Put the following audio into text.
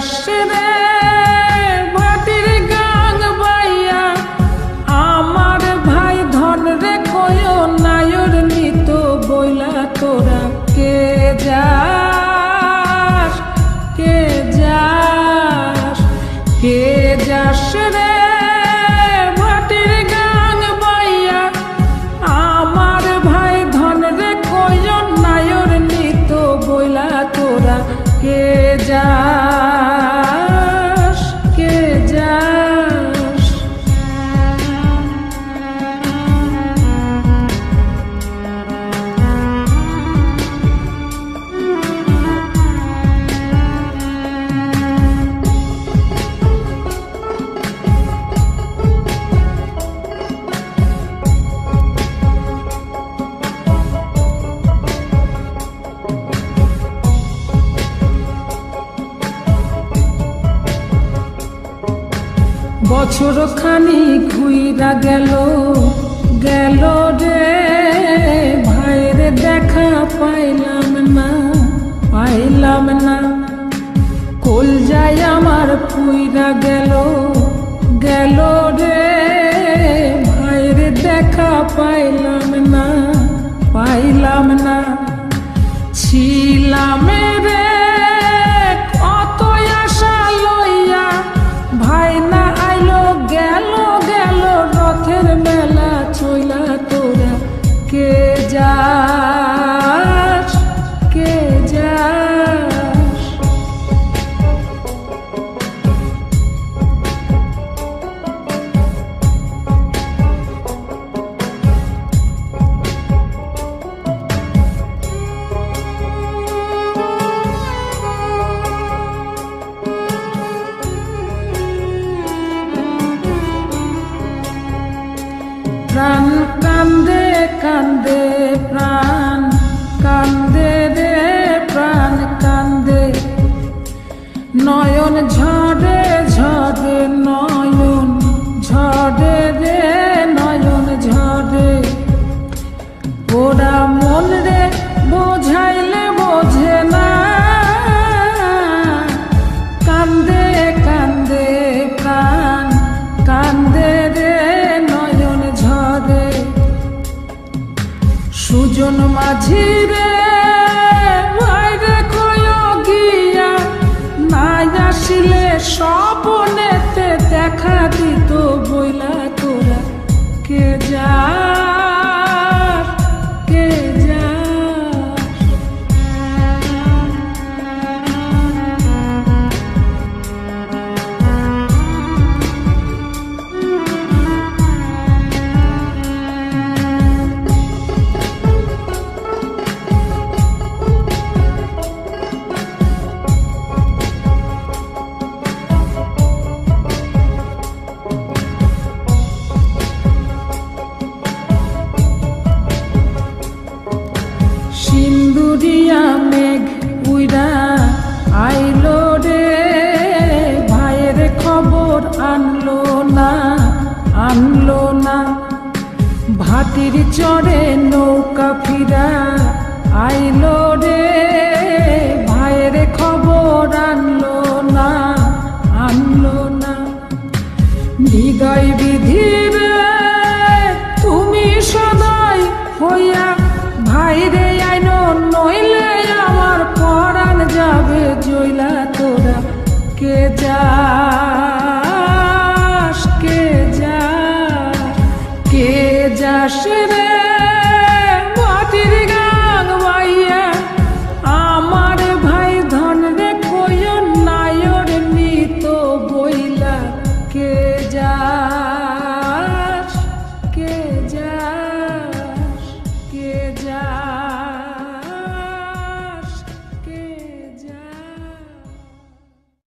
Just বছর খানি খুইরা গেল গেল রে। ভাইরে দেখা পাইলাম না পাইলাম না। কল যাই আমার খুইরা গেল গেল রে। ভাইরে দেখা পাইলাম না পাইলাম না। ছিলামে কান্দে প্রাণ কান্দে রে প্রাণ কান্দে নয়ন ঝ পাখির চড়ে নৌকা ফিরা আইলো